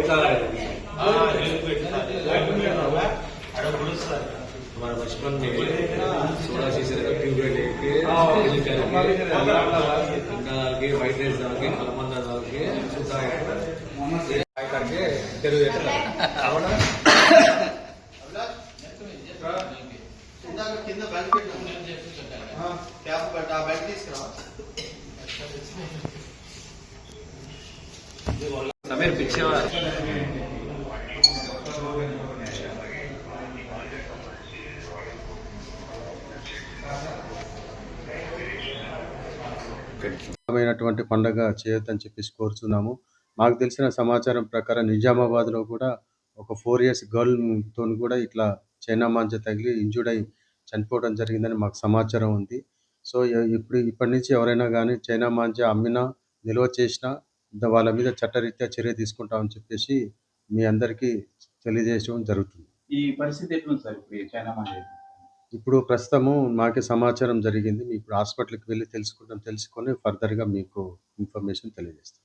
పెట్టాలని మన బచ్పన్ సోడా చేసేది ట్యూబ్లైట్ అయితే అలాగే వైట్ రైస్ దానికి కలమంద దానికి సుతాయి తెలుగు అవునా కింద బ్యాగ్ పెట్టా బ్యాగ్ తీసుకురా సమీర్ పిచ్చేవా మైనటువంటి పండగ చేయొద్దని చెప్పేసి కోరుతున్నాము మాకు తెలిసిన సమాచారం ప్రకారం నిజామాబాద్లో కూడా ఒక ఫోర్ ఇయర్స్ గర్ల్తో కూడా ఇట్లా చైనా మాంజ తగిలి ఇంజూర్డ్ అయి చనిపోవడం జరిగిందని మాకు సమాచారం ఉంది. సో ఇప్పుడు ఇప్పటి నుంచి ఎవరైనా కానీ చైనా మాంజ అమ్మినా నిల్వ చేసినా వాళ్ళ మీద చట్టరీత్యా చర్య తీసుకుంటామని చెప్పేసి మీ అందరికీ తెలియజేయడం జరుగుతుంది. ఈ పరిస్థితి ఎట్లుంది సార్ ఇప్పుడు చైనా ఇప్పుడు ప్రస్తుతము మాకే సమాచారం జరిగింది. మీ ఇప్పుడు హాస్పిటల్కి వెళ్ళి తెలుసుకుంటాం తెలుసుకొని ఫర్దర్గా మీకు ఇన్ఫర్మేషన్ తెలియజేస్తాం.